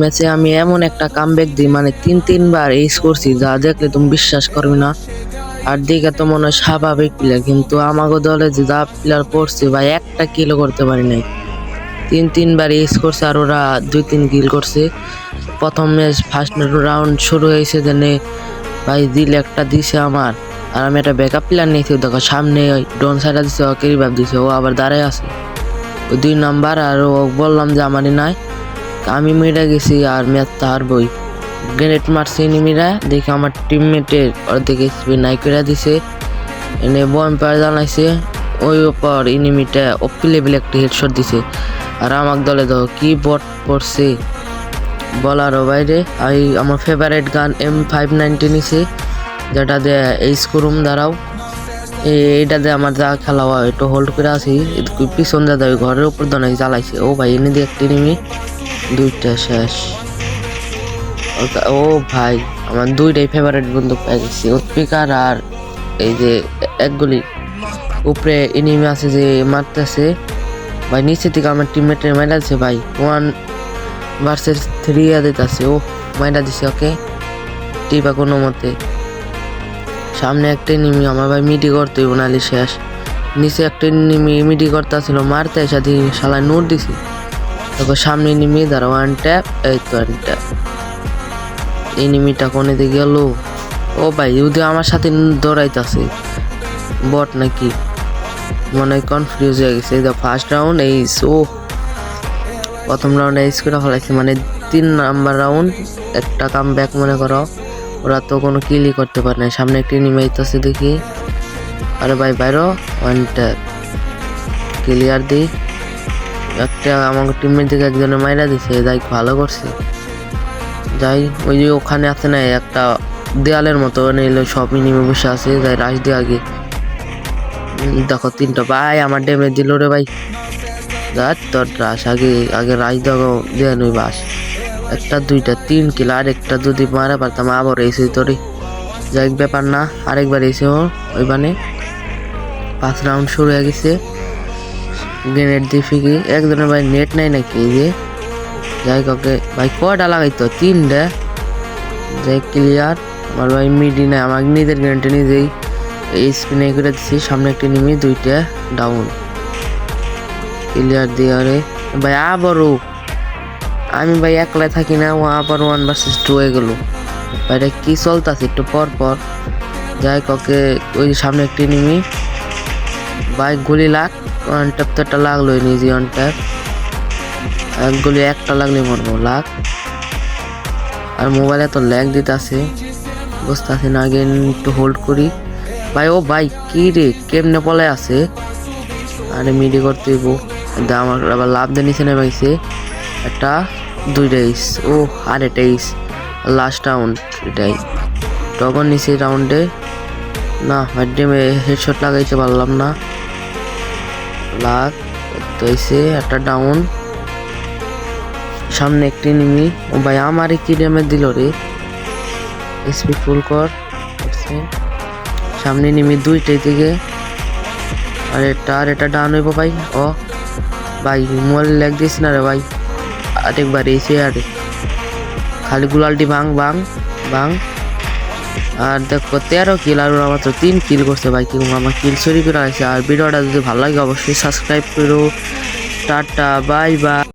ম্যাচে আমি এমন একটা কামব্যাক দিই মানে তিন, তিনবার এইস করছি, যা দেখলে তুমি বিশ্বাস করবে না। আর দিকে তো মনে হয় স্বাভাবিক প্লেয়ার কিন্তু আমাকে দলে যে যা প্লেয়ার পড়ছে ভাই, একটা কিলো করতে পারি নাই। তিন, তিনবার এইস করছে আর ওরা দুই, তিন কিল করছে। প্রথম ম্যাচ ফার্স্ট রাউন্ড শুরু হয়েছে জেনে ভাই দিল একটা দিছে আমার। আর আমি একটা ব্যাকআপ প্লেয়ার নিয়েছি দেখো সামনে ওই ডন সাইডা দিছে ওকে রিভাব দিছে, ও আবার দাঁড়ায় আছে। দুই নাম্বার আর ও বললাম যে আমারই নাই। আমি মেরে গেছি আর ম্যাচ তো হারবই গ্রেনেড মারছে এনিমিরা দেখে আমার টিমমেটের অর্ধেক স্পিড নাই করে দিছে। এনে বম পার জানাইছে, ওই ওপর এনিমিটা অপি লেভেল একটা হেডশট দিছে। আর আমার দলে দেখো কি বট পড়ছে? বলারও বাইরে আমি আমার ফেভারিট গান এম ফাইভ নাইনটি নিছে, যেটা দিয়ে এই স্কুরুম দাঁড়াও। এই- এইটা দিয়ে আমার যা খেলা হয়, একটু হোল্ড করে একটু পিছন দাদা দেয় ঘরের উপর দনে জ্বালাইছে। ও ভাই, এনে দিয়ে একটি নিমি দুইটা শেষ। ও ভাই, আমার দুইটাই ফেভারিট বন্ধু পেয়ে গেছি। স্পিকার আর এই যে এক গুলি উপরে এনিমি আছে যে মারতেছে। ভাই নিচে থেকে আমার টিমমেটের মাইরা দিছে ভাই। ওয়ান ভার্সেস থ্রি দিতেছে। ও মাইরা দিছে, ওকে। টিপা কোনো মতে। সামনে একটা নিমি আমার ভাই মিটি করতে হইব, নাহলে শেষ। নিচে একটা নিমি মিডি করতে ছিল মারতে দিয়ে শালায় নোট দিছি। তারপর সামনে নিমি দাঁড়া ওয়ান ট্যাপ এই তো ওয়ান ট্যাপ এই নিমিটা কোনে দিকে গেল? ও ভাই যদি আমার সাথে দৌড়াইতেছে। বট নাকি? মনে হয় কনফিউজ হয়ে গেছে। দ্য ফার্স্ট রাউন্ড এই ও। প্রথম রাউন্ডে এইস করে ফেলাইছে। মানে তিন নাম্বার রাউন্ড একটা কাম ব্যাক মনে করো। ওরা তো কোনো কিলই করতে পারে না সামনে একটি নিমাইতেছে দেখি। আরে ভাই, বাইরো ওয়ান ট্যাপ ক্লিয়ার দিই একটা আমার টিমের দিকে একজনে মাইরা দিছে যাই ভালো করছে। যাই, ওই যে ওখানে আছে না, একটা দেয়ালের মতো নিলে সব মিনিমে বসে আছে, যাই রাশ দিয়ে আগে। দেখো, তিনটা ভাই আমার ডেমে দিল রে ভাই। যা তোর রাস আগে আগে রাশ দেখো দেয়া নই বাস। একটা, দুইটা, তিন কিলো আর একটা যদি মারা পারতাম, আবার এসে তোরে যাই, ব্যাপার না, আরেকবার এসে ওই মানে পাঁচ রাউন্ড শুরু হয়ে গেছে। গ্রেনেড দিয়ে ফিকি। একজনের ভাই নেট নাই নাকি যে যাই কাকে ভাই কয়টা লাগাইতো? তিনটা। যাই ক্লিয়ার আমার ভাই মিডি নাই আমার নিজের গ্রেনেডটা নিজেই এই স্পিনে করে দিচ্ছি সামনে একটা নিমি দুইটা ডাউন ক্লিয়ার দিয়ে আরে। ভাই, আবারও। আমি ভাই একলাই থাকি না, ও আবার ওয়ান ভার্সেস টু হয়ে গেল। ভাইটা কি চলতেছে একটু পর পর। যাই কাকে ওই সামনে একটি নিমি বাইক গুলি লাগ। ওয়ান ট্যাপ তো একটা লাগল নিজে ওয়ান ট্যাপ এক গুলি একটা লাগলে মরবো লাগ আর মোবাইলে তো ল্যাগ দিতে আছে বুঝতে আছি না আগে একটু হোল্ড করি। ভাই, ও ভাই, কি রে? কেমনে পলে আছে? আরে মিডি করতে হইব। আমার আবার লাভ দিয়ে নিচে নেমাইছে একটা দুইটা ইস ও, আর একটা ইস লাস্ট রাউন্ড এটাই। তখন নিচে রাউন্ডে না ডেমে হেডশট লাগাইতে পারলাম না। লাগ তো এসে একটা ডাউন সামনে একটি নিমি। ও ভাই, আমারে কি ডেমে দিল রে? এসপি ফুল কর। সামনে নিমি দুইটাই থেকে আর এটা আর এটা ডাউন হইব ভাই। ও, ভাই, মোবাইল লেগ দিস না রে ভাই। আরেকবার এসে আরে। খালি গুলালটি ভাঙ ভাঙ ভাঙ। আর দেখো, তেরো কিল আর ওরা মাত্র তিন কিল করছে ভাই, কি আমার কিল চুরি করে আছে আর ভিডিওটা যদি ভালো লাগে, অবশ্যই সাবস্ক্রাইব করো। Tata bye bye